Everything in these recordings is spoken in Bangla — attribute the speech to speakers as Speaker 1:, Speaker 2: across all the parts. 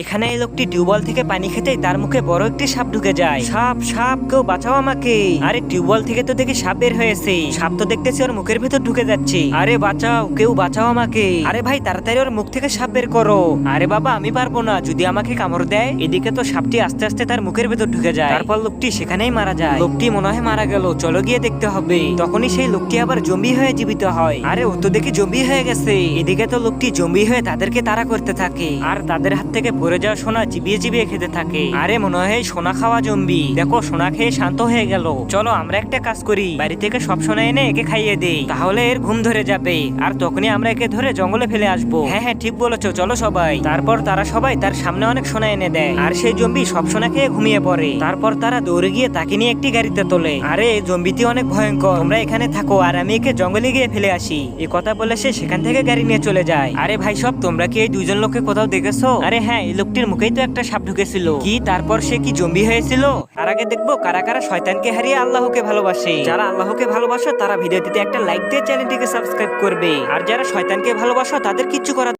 Speaker 1: এখানে এই লোকটি টিউবওয়েল থেকে পানি খেতেই তার মুখে বড় একটি সাপ ঢুকে যায়। সাপ সাপ, কেউ বাঁচাও আমাকে। আরে, টিউবওয়েল থেকে তো দেখি সাপ বের হয়েছে। সাপ তো দেখতেছি ওর মুখের ভেতর ঢুকে যাচ্ছে। আরে, বাঁচাও, কেউ বাঁচাও আমাকে। আরে ভাই, তাড়াতাড়ি ওর মুখ থেকে সাপ বের করো। আরে বাবা, আমি পারব না। যদি আমাকে কামড় দেয়, এদিকে তো সাপটি আস্তে আস্তে তার মুখের ভেতর ঢুকে যায়। তারপর লোকটি সেখানেই মারা যায়। লোকটি মনে হয় মারা গেল। চলো গিয়ে দেখতে হবে। তখনই সেই লোকটি আবার জম্বি হয়ে জীবিত হয়। আরে, ও তো দেখি জম্বি হয়ে গেছে। এদিকে তো লোকটি জম্বি হয়ে তাদেরকে তাড়া করতে থাকে। আর তাদের হাত থেকে পড়ে যাওয়া সোনা চিবিয়ে চিবিয়ে খেতে থাকে। আরে মনে হয় সোনা খাওয়া জম্বি। দেখো, সোনা খেয়ে শান্ত হয়ে গেল। চলো, আমরা একটা কাজ করি। বাড়ি থেকে সব সোনা এনে একে খাইয়ে দেই। তাহলে এর ঘুম ধরে যাবে। আর তখনই আমরা একে ধরে জঙ্গলে ফেলে আসব। হ্যাঁ হ্যাঁ ঠিক বলেছ। চলো সবাই। তারপর তারা সবাই তার সামনে অনেক সোনা এনে দেয়। আর সেই জম্বি সব সোনা খেয়ে ঘুমিয়ে পড়ে। তারপর তারা দৌড়ে গিয়ে তাকে নিয়ে একটি গাড়িতে তোলে। আরে জম্বিটি অনেক ভয়ঙ্কর। তোমরা এখানে থাকো আর আমি একে জঙ্গলে গিয়ে ফেলে আসি। এই কথা বলে সে সেখান থেকে গাড়ি নিয়ে চলে যায়। আরে ভাই, সব তোমরা কি এই দুইজন লোককে কোথাও দেখেছ? আরে হ্যাঁ এই লোকটির মুখেই তো একটা সাপ ঢুকেছিল। কি, তারপর সে কি জম্বি হয়েছিল? তার আগে দেখব কারা কারা শয়তানকে হারিয়ে আল্লাহকে ভালোবাসে। যারা আল্লাহকে ভালোবাসো, তারা ভিডিওটিতে একটা লাইক দিয়ে চ্যানেলটিকে সাবস্ক্রাইব করবে। আর যারা শয়তানকে ভালোবাসো, তাদের কিচ্ছু করা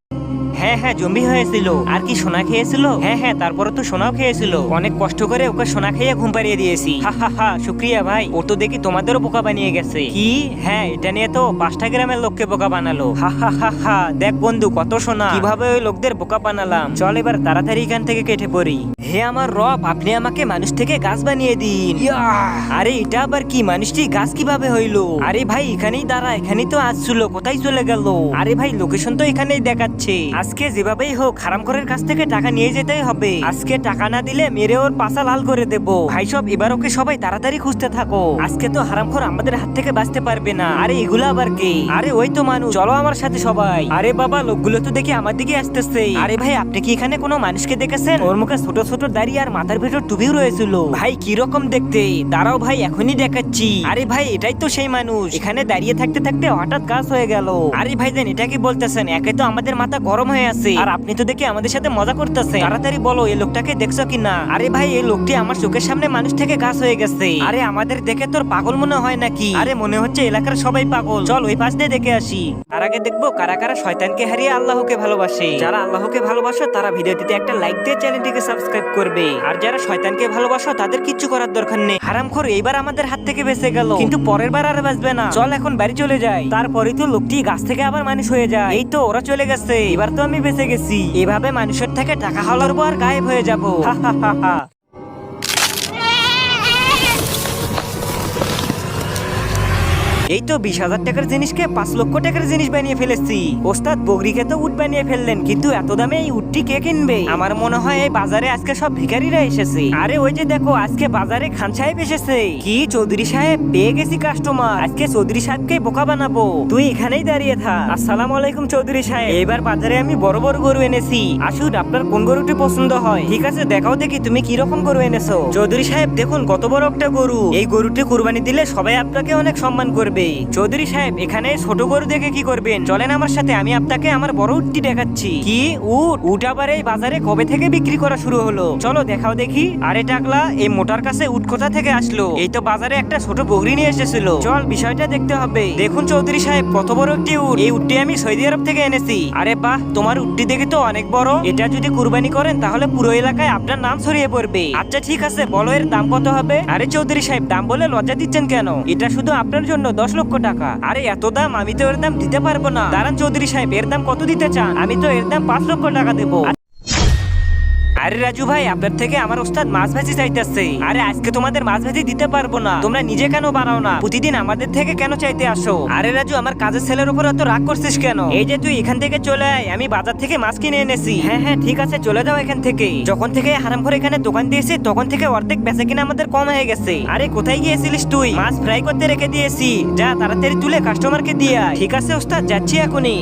Speaker 1: হ্যাঁ হ্যাঁ জম্বি হয়েছিল। আর কি সোনা খেয়েছিল? হ্যাঁ হ্যাঁ তারপরে তো সোনাও খেয়েছিল। অনেক কষ্ট করে ওকে সোনা খেয়ে ঘুম পাড়িয়ে দিয়েছি। হা হা হা, শুক্রিয়া ভাই। ও তো দেখি তোমাদেরও বোকা বানিয়ে গেছে। কি? হ্যাঁ এটা নিয়ে তো পাঁচটা গ্রামের লোককে বোকা বানালো। হা হা হা হা, দেখ বন্ধু, কত সোনা। কীভাবে ওই লোকদের বোকা বানালাম? চল এবার তাড়াতাড়ি এখান থেকে কেটে পড়ি। হে আমার রব আপনি আমাকে মানুষ থেকে গাছ বানিয়ে দিন। আরে এটা আবার কি? মানুষটি গাছ কীভাবে হইল? আরে ভাই এখানেই দাঁড়া এখানেই তো আসছিল কোথায় চলে গেল? আরে ভাই লোকেশন তো এখানেই দেখাচ্ছে। আজকে যেভাবেই হোক হারামখোরের কাছ থেকে টাকা নিয়ে যেতেই হবে। আজকে টাকা না দিলে মেরে ওর পাশা লাল করে দেব। ভাই সব এবার ওকে সবাই তাড়াতাড়ি খুঁজতে থাকো। আজকে তো হারামখোর আমাদের হাত থেকে বাঁচতে পারবে না। আরে এগুলো আবার কে? আরে ওই তো মানুষ। চলো আমার সাথে সবাই। আরে বাবা লোকগুলো তো দেখি আমার দিকে আসতেছে। আরে ভাই আপনি কি এখানে কোনো মানুষকে দেখেছেন? ওর মুখে ছোট ছোট দাড়ি আর মাথার ভেতর টুপিও রয়েছিল। ভাই, কি রকম দেখতে? দাঁড়াও ভাই, এখনই দেখাচ্ছি। আরে ভাই, এটাই তো সেই মানুষ। এখানে দাঁড়িয়ে থাকতে থাকতে হঠাৎ কাজ হয়ে গেল। আরে ভাই দেন, এটা কি বলতেছেন? একে তো আমাদের মাথা গরম হয়ে আছে। আর আপনি তো দেখে আমাদের সাথে মজা করতেছেন। তাড়াতাড়ি বলো এই লোকটাকে দেখছ কিনা আরে ভাই এই লোকটি আমার চোখের সামনে মানুষ থেকে গাছ হয়ে গেছে। আরে আমাদের দেখে তোর পাগল মনে হয় নাকি? আরে মনে হচ্ছে এলাকার সবাই পাগল। চল, ওই পাশ দিয়ে দেখে আসি। তার আগে দেখব কারা কারা শয়তানকে হারিয়ে আল্লাহকে ভালোবাসে। যারা আল্লাহকে ভালোবাসে, তারা ভিডিওটিতে একটা লাইক দিয়ে চ্যানেলটিকে সাবস্ক্রাইব করবে। আর যারা শয়তানকে ভালোবাসো, তাদের কিচ্ছু করার দরকার নেই। হারামখোর এইবার আমাদের হাত থেকে বেঁচে গেল। কিন্তু পরের বার আর বাঁচবে না। চল এখন বাড়ি চলে যাই। তারপরে তো লোকটি গাছ থেকে আবার মানুষ হয়ে যায়। এই তো ওরা চলে গেছে। এবার তো আমি বেঁচে গেছি। এভাবে মানুষের থেকে টাকা হলার পর গায়েব হয়ে যাব। এই তো বিশ হাজার টাকার জিনিসকে পাঁচ লক্ষ টাকার জিনিস বানিয়ে ফেলেছি। ওস্তাদ, বগরিকে তো উট বানিয়ে ফেললেন, কিন্তু এত দামে এই উটটি কে কিনবে? আমার মনে হয় এই বাজারে আজকে সব ভিখারিরা এসেছে। আরে ওই যে দেখো, আজকে বাজারে খান সাহেব এসেছে। কি, চৌধুরী সাহেব? পেয়ে গেছি কাস্টমার আজকে চৌধুরী সাহেবকে বোকা বানাবো। তুই এখানেই দাঁড়িয়ে থাক। আসসালামু আলাইকুম, চৌধুরী সাহেব। এবার বাজারে আমি বড় বড় গরু এনেছি। আসুন, আপনার কোন গরুটি পছন্দ হয়? ঠিক আছে, দেখাও দেখি তুমি কি রকম গরু এনেছো। চৌধুরী সাহেব, দেখুন কত বড় একটা গরু। এই গরুটি কুরবানি দিলে সবাই আপনাকে অনেক সম্মান করবে। চৌধুরী সাহেব, এখানে ছোট গরু দেখে কি করবেন? চলেন আমার সাথে, আমি আপনাকে আমার বড় উটটি দেখাচ্ছি। কি? উট? উট আবার এই বাজারে কবে থেকে বিক্রি করা শুরু হলো? চলো, দেখাও দেখি। আরে টাকলা, এই মোটার কাছে উট কোথা থেকে আসলো? এই তো বাজারে একটা ছোট বগরি নিয়ে এসেছিল। চল, বিষয়টা দেখতে হবে। দেখুন চৌধুরী সাহেব, কত বড় একটি উট। এই উটটি আমি সৌদি আরব থেকে এনেছি। আরে বাহ, তোমার উটটি দেখে তো অনেক বড়। এটা যদি কুরবানি করেন, তাহলে পুরো এলাকায় আপনার নাম ছড়িয়ে পড়বে। আচ্ছা ঠিক আছে, বলো, এর দাম কত হবে? আরে চৌধুরী সাহেব, দাম বলে লজ্জা দিচ্ছেন কেন? এটা শুধু আপনার জন্য, দশ লক্ষ টাকা। আরে, এত দাম আমি তো এর দাম দিতে পারব না। দারান চৌধুরী সাহেব, এর দাম কত দিতে চান? আমি তো এর দাম পাঁচ লক্ষ টাকা দেবো। আরে রাজু ভাই, আপনার থেকে আমার ওস্তাদ মাছ ভাজি চাইতেছে। আরে আজকে তোমাদের মাছ ভাজি দিতে পারব না। তোমরা নিজে কেন বানাও না? প্রতিদিন আমাদের থেকে কেন চাইতে আসো? আরে রাজু, আমার কাজের ছেলের উপর এত রাগ করছিস কেন? এই যে তুই এখান থেকে চলে আয়, আমি বাজার থেকে মাছ কিনে এনেছি। হ্যাঁ হ্যাঁ ঠিক আছে, চলে যাও এখান থেকে। যখন থেকে হারাম করে এখানে দোকান দিয়েছি, তখন থেকে অর্ধেক বেচা কিনা আমাদের কম হয়ে গেছে। আরে, কোথায় গিয়েছিলিস তুই? মাছ ফ্রাই করতে রেখে দিয়েছি। যা, তাড়াতাড়ি তুলে কাস্টমারকে দিয়ে আয়। ঠিক আছে, ওস্তাদ, যাচ্ছি এখনই।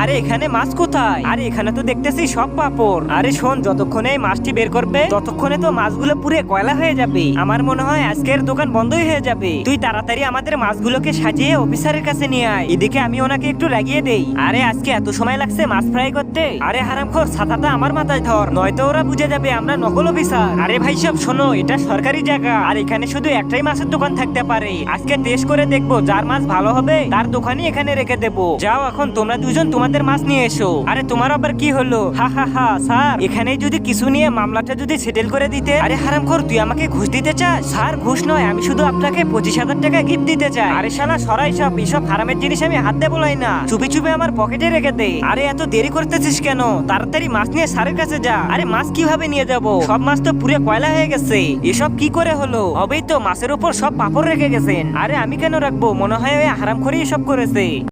Speaker 1: আরে, এখানে মাছ কোথায়? আরে, এখানে তো দেখতেছি সব পাপড়। আরে, শোন, যতক্ষণ যতক্ষণে মাছটি বের করবে। ততক্ষণে তো মাছগুলো পুরো কয়লা হয়ে যাবে। আমার মনে হয় আজকের দোকান বন্ধই হয়ে যাবে। তুই তাড়াতাড়ি আমাদের মাছগুলোকে সাজিয়ে অফিসারের কাছে নিয়ে আয়। এদিকে আমি ওনাকে একটু রাগিয়ে দেই। আরে, আজকে এত সময় লাগছে মাছ ফ্রাই করতে? আরে, হারামখোর, ছাতাটা আমার মাথায় ধর। নয়তো ওরা বুঝে যাবে আমরা নকল অফিসার। আরে ভাই, সব শোনো, এটা সরকারি জায়গা। আর এখানে শুধু একটাই মাছের দোকান থাকতে পারে। আজকে টেস্ট করে দেখব যার মাছ ভালো হবে, তার দোকানই এখানে রেখে দেবো। যাও এখন, তোমরা দুজন তোমাদের মাছ নিয়ে এসো। আরে, তোমার আবার কি হলো? হা হা হা, স্যার। এখানে যদি কিছু নিয়ে মামলাটা যদি সেটেল করে দিতে, আরে হারাম কর তুই আমাকে ঘুষ দিতে চাস? স্যার, ঘুষ নয়, আমি শুধু আপনাকে পঁচিশ হাজার টাকা গিফট দিতে চাই। আরে শালা, সরাই সব এইসব হারামের জিনিস আমি হাত বলাই না। চুপি চুপি আমার পকেটে রেখে দে। আরে এত দেরি করতেছিস কেন? তাড়াতাড়ি মাছ নিয়ে স্যারের কাছে যা। আরে মাছ কীভাবে নিয়ে যাব? সব মাছ তো পুরো কয়লা হয়ে গেছে। এসব কি করে হলো? হবেই তো মাছের উপর সব পাপড় রেখে গেছেন। আরে আমি কেন রাখব? মনে হয় হারাম করে এসব করেছে।